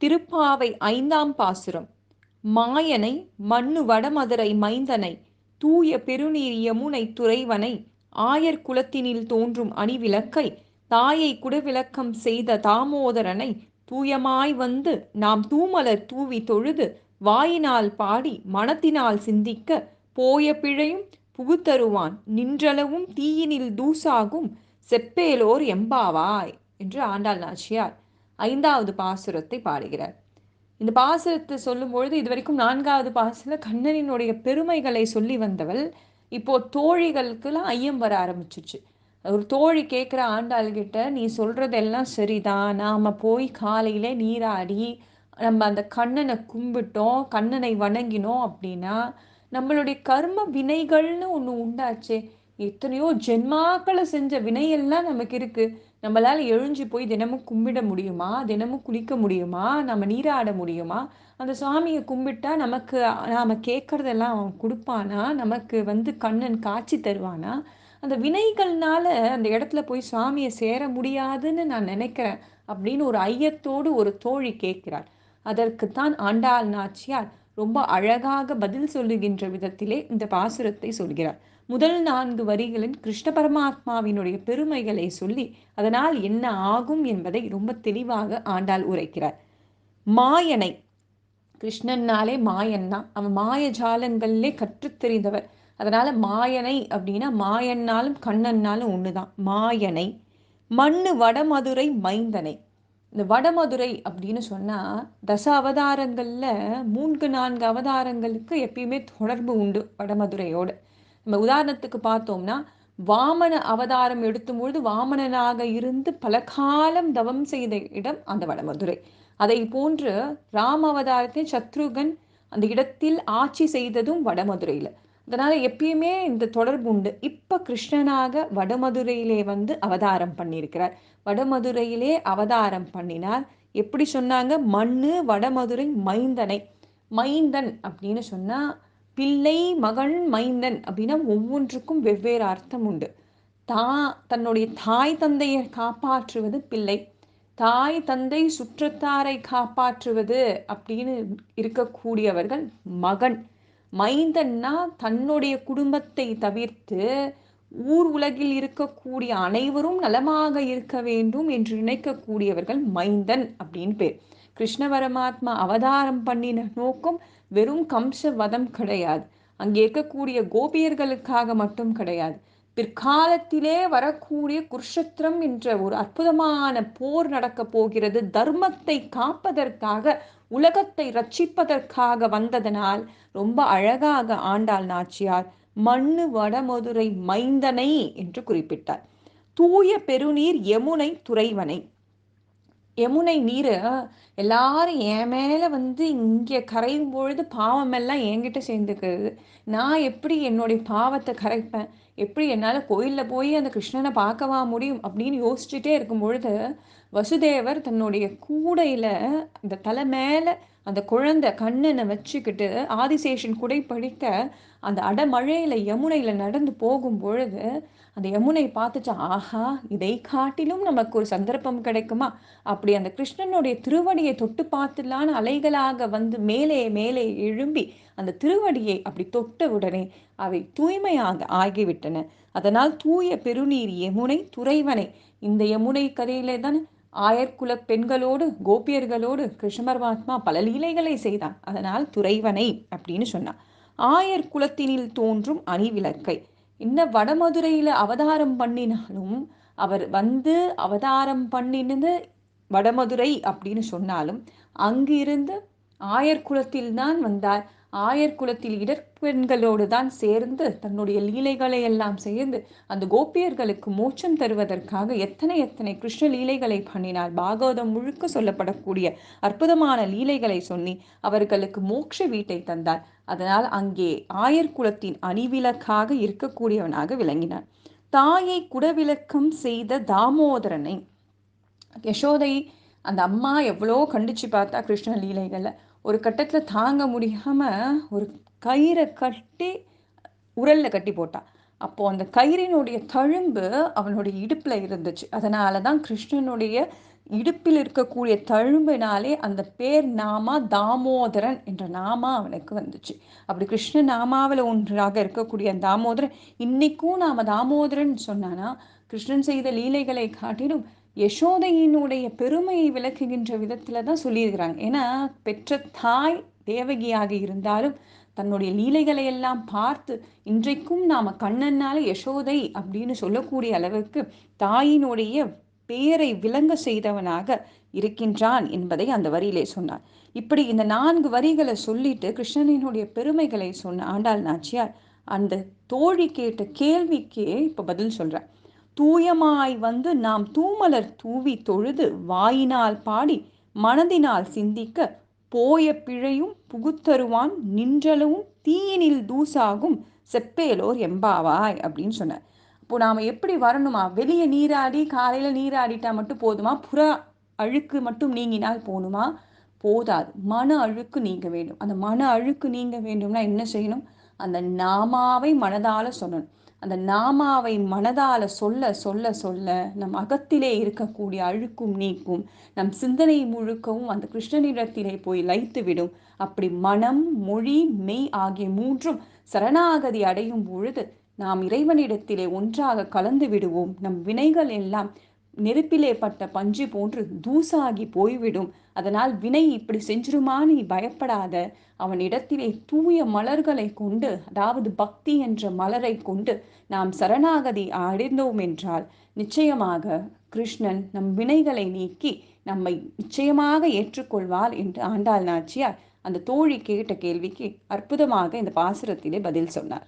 திருப்பாவை ஐந்தாம் பாசுரம். மாயனை மண்ணு வடமதுரை மைந்தனை தூய பெருநீர் யமுனை துறைவனை ஆயர் குலத்தினில் தோன்றும் அணிவிளக்கை தாயை குடவிளக்கம் செய்த தாமோதரனை தூயமாய் வந்து நாம் தூமலர் தூவி தொழுது வாயினால் பாடி மனத்தினால் சிந்திக்க போய பிழையும் புகுத்தருவான் நின்றளவும் தீயினில் தூசாகும் செப்பேலோர் எம்பாவாய் என்று ஆண்டாள் நாச்சியார். ஐந்தாவது பாசுரத்தை பாடுகிறார். இந்த பாசுரத்தை சொல்லும் பொழுது இது வரைக்கும் நான்காவது பாசுல கண்ணனினுடைய பெருமைகளை சொல்லி வந்தவள் இப்போ தோழிகளுக்கெல்லாம் ஐயம் வர ஆரம்பிச்சிச்சு. ஒரு தோழி கேட்குற ஆண்டாள்கிட்ட நீ சொல்றதெல்லாம் சரிதான் நாம போய் காலையில நீராடி நம்ம அந்த கண்ணனை கும்பிட்டோம் கண்ணனை வணங்கினோம் அப்படின்னா நம்மளுடைய கர்ம வினைகள்னு ஒன்று உண்டாச்சே. எத்தனையோ ஜென்மாக்களை செஞ்ச வினையெல்லாம் நமக்கு இருக்குது நம்மளால் எழுஞ்சி போய் தினமும் கும்பிட முடியுமா? தினமும் குளிக்க முடியுமா? நம்ம நீராட முடியுமா? அந்த சுவாமியை கும்பிட்டா நமக்கு நாம் கேட்குறதெல்லாம் அவன் கொடுப்பானா? நமக்கு வந்து கண்ணன் காட்சி தருவானா? அந்த வினைகள்னால அந்த இடத்துல போய் சுவாமியை சேர முடியாதுன்னு நான் நினைக்கிறேன் அப்படின்னு ஒரு ஐயத்தோடு ஒரு தோழி கேட்கிறாள். அதற்குத்தான் ஆண்டாள் நாச்சியார் ரொம்ப அழகாக பதில் சொல்லுகின்ற விதத்திலே இந்த பாசுரத்தை சொல்கிறார். முதல் நான்கு வரிகளின் கிருஷ்ண பரமாத்மாவினுடைய பெருமைகளை சொல்லி அதனால் என்ன ஆகும் என்பதை ரொம்ப தெளிவாக ஆண்டாள் உரைக்கிறார். மாயனை கிருஷ்ணன்னாலே மாயன் தான் அவன் மாய ஜாலங்கள்லே கற்றுத் தெரிந்தவர் அதனால மாயனை அப்படின்னா மாயன்னாலும் கண்ணன்னாலும் ஒண்ணுதான். மாயனை மண்ணு வடமதுரை மைந்தனை. இந்த வடமதுரை அப்படின்னு சொன்னா தச அவதாரங்கள்ல மூன்று நான்கு அவதாரங்களுக்கு எப்பயுமே தொடர்பு உண்டு வடமதுரையோடு. நம்ம உதாரணத்துக்கு பார்த்தோம்னா வாமன அவதாரம் எடுத்தும் பொழுது வாமனனாக இருந்து பல காலம் தவம் செய்த இடம் அந்த வடமதுரை. அதை போன்று ராம அவதாரத்தை சத்ருகன் அந்த இடத்தில் ஆட்சி செய்ததும் வடமதுரையில். அதனால எப்பயுமே இந்த தொடர்பு உண்டு. இப்ப கிருஷ்ணனாக வடமதுரையிலே வந்து அவதாரம் பண்ணியிருக்கிறார். வடமதுரையிலே அவதாரம் பண்ணினார். எப்படி சொன்னாங்க? மண்ணு வடமதுரை மைந்தனை. மைந்தன் அப்படின்னு சொன்னா பிள்ளை மகன் மைந்தன் அப்படின்னா ஒவ்வொன்றுக்கும் வெவ்வேறு அர்த்தம் உண்டு. தா தன்னுடைய தாய் தந்தையை காப்பாற்றுவது பிள்ளை. தாய் தந்தை சுற்றத்தாரை காப்பாற்றுவது அப்படின்னு இருக்கக்கூடியவர்கள் மகன். மைந்தன்னா தன்னுடைய குடும்பத்தை தவிர்த்து ஊர் உலகில் இருக்கக்கூடிய அனைவரும் நலமாக இருக்க வேண்டும் என்று நினைக்கக்கூடியவர்கள் மைந்தன் அப்படின்னு பேர். கிருஷ்ண பரமாத்மா அவதாரம் பண்ணின நோக்கம் வெறும் கம்ச வதம் கிடையாது. அங்கே இருக்கக்கூடிய கோபியர்களுக்காக மட்டும் கிடையாது. பிற்காலத்திலே வரக்கூடிய குருஷத்திரம் என்ற ஒரு அற்புதமான போர் நடக்க போகிறது. தர்மத்தை காப்பதற்காக உலகத்தை ரட்சிப்பதற்காக வந்ததனால் ரொம்ப அழகாக ஆண்டாள் நாச்சியார் மண்ணு வடமதுரை மைந்தனை என்று குறிப்பிட்டார். தூய பெருநீர் யமுனை துறைவனை. யமுனை நீர். எல்லாரும் என் மேலே வந்து இங்கே கரையும் பொழுது பாவமெல்லாம் என்கிட்ட சேர்ந்துக்கிறது நான் எப்படி என்னுடைய பாவத்தை கரைப்பேன்? எப்படி என்னால் கோயிலில் போய் அந்த கிருஷ்ணனை பார்க்கவா முடியும் அப்படின்னு யோசிச்சுட்டே இருக்கும் பொழுது வசுதேவர் தன்னுடைய கூடையில் அந்த தலை மேலே அந்த குழந்தை கண்ணனை வச்சுக்கிட்டு ஆதிசேஷன் குடை படிக்க அந்த அடமழையில் யமுனையில் நடந்து போகும் பொழுது அந்த யமுனை பார்த்துச்சு ஆஹா இதை காட்டிலும் நமக்கு ஒரு சந்தர்ப்பம் கிடைக்குமா? அப்படி அந்த கிருஷ்ணனுடைய திருவடியை தொட்டு பார்த்துலான்னு அலைகளாக வந்து மேலே மேலே எழும்பி அந்த திருவடியை அப்படி தொட்ட உடனே அவை தூய்மையாக ஆகிவிட்டன. அதனால் தூய பெருநீர் யமுனை துறைவனை இந்த யமுனை கதையிலே தான் ஆயர்குல பெண்களோடு கோபியர்களோடு கிருஷ்ண பரமாத்மா பல லீலைகளை செய்தான். அதனால் துறைவனை அப்படின்னு சொன்னான். ஆயர் குலத்தினில் தோன்றும் அணிவிளக்கை. என்ன வடமதுரையில் அவதாரம் பண்ணினாலும் அவர் வந்து அவதாரம் பண்ணினது வடமதுரை அப்படின்னு சொன்னாலும் அங்கிருந்து ஆயர் குலத்தில் தான் வந்தார். ஆயர் குலத்தில் இடப்பெண்களோடு தான் சேர்ந்து தன்னுடைய லீலைகளை எல்லாம் சேர்ந்து அந்த கோபியர்களுக்கு மோட்சம் தருவதற்காக எத்தனை எத்தனை கிருஷ்ண லீலைகளை பண்ணினார். பாகவதம் முழுக்க சொல்லப்படக்கூடிய அற்புதமான லீலைகளை சொல்லி அவர்களுக்கு மோட்ச வீட்டை தந்தார். அதனால் அங்கே ஆயர் குலத்தின் அணிவிலக்காக இருக்கக்கூடியவனாக விளங்கினார். தாயை குடவிலக்கம் செய்த தாமோதரனை யசோதை அந்த அம்மா எவ்வளோ கண்டிச்சு பார்த்தா கிருஷ்ண லீலைகளை ஒரு கட்டத்தில் தாங்க முடியாமல் ஒரு கயிறை கட்டி உரலில் கட்டி போட்டாள் அப்போது அந்த கயிறினுடைய தழும்பு அவனுடைய இடுப்பில் இருந்துச்சு. அதனால தான் கிருஷ்ணனுடைய இடுப்பில் இருக்கக்கூடிய தழும்பினாலே அந்த பேர் நாமா தாமோதரன் என்ற நாமா அவனுக்கு வந்துச்சு. அப்படி கிருஷ்ண நாமாவில் ஒன்றாக இருக்கக்கூடிய தாமோதரன் இன்னைக்கும் நாம தாமோதரன் சொன்னானா கிருஷ்ணன் செய்த லீலைகளை காட்டிலும் யசோதையினுடைய பெருமையை விளக்குகின்ற விதத்தில் தான் சொல்லியிருக்கிறாங்க. ஏன்னா பெற்ற தாய் தேவகியாக இருந்தாலும் தன்னுடைய லீலைகளை எல்லாம் பார்த்து இன்றைக்கும் நாம் கண்ணனால யசோதை அப்படின்னு சொல்லக்கூடிய அளவுக்கு தாயினுடைய பேரை விளங்க செய்தவனாக இருக்கின்றான் என்பதை அந்த வரியிலே சொன்னார். இப்படி இந்த நான்கு வரிகளை சொல்லிட்டு கிருஷ்ணனினுடைய பெருமைகளை சொன்ன ஆண்டாள் நாச்சியார் அந்த தோழி கேட்ட கேள்விக்கே இப்போ பதில் சொல்கிறேன் தூயமாய் வந்து நாம் தூமலர் தூவி தொழுது வாயினால் பாடி மனதினால் சிந்திக்க போய பிழையும் புகுத்தருவான் நின்றளவும் தீயினில் தூசாகும் செப்பேலோர் எம்பாவாய் அப்படின்னு சொன்னார். இப்போ நாம் எப்படி வரணுமா? வெளியே நீராடி காலையில் நீராடிட்டா மட்டும் போதுமா? புற அழுக்கு மட்டும் நீங்கினால் போகணுமா போதாது. மன அழுக்கு நீங்க வேண்டும். அந்த மன அழுக்கு நீங்க வேண்டும்னா என்ன செய்யணும்? அந்த நாமாவை மனதால சொல்லணும். அந்த நாமாவை மனதால சொல்ல சொல்ல சொல்ல நம் அகத்திலே இருக்கக்கூடிய அழுக்கும் நீக்கும் நம் சிந்தனை முழுக்கவும் அந்த கிருஷ்ணனிடத்திலே போய் லைத்து விடும் அப்படி மனம் மொழி மெய் ஆகிய மூன்றும் சரணாகதி அடையும் பொழுது நாம் இறைவனிடத்திலே ஒன்றாக கலந்து விடுவோம். நம் வினைகள் எல்லாம் நெருப்பிலே பட்ட பஞ்சு போன்று தூசாகி போய்விடும். அதனால் வினை இப்படி செஞ்சிருமா நீ பயப்படாத. அவன் இடத்திலே தூய மலர்களை கொண்டு அதாவது பக்தி என்ற மலரை கொண்டு நாம் சரணாகதி அடைந்தோம் என்றால் நிச்சயமாக கிருஷ்ணன் நம் வினைகளை நீக்கி நம்மை நிச்சயமாக ஏற்றுக்கொள்வார் என்று ஆண்டாள் நாச்சியார் அந்த தோழி கேட்ட கேள்விக்கு அற்புதமாக இந்த பாசுரத்திலே பதில் சொன்னார்.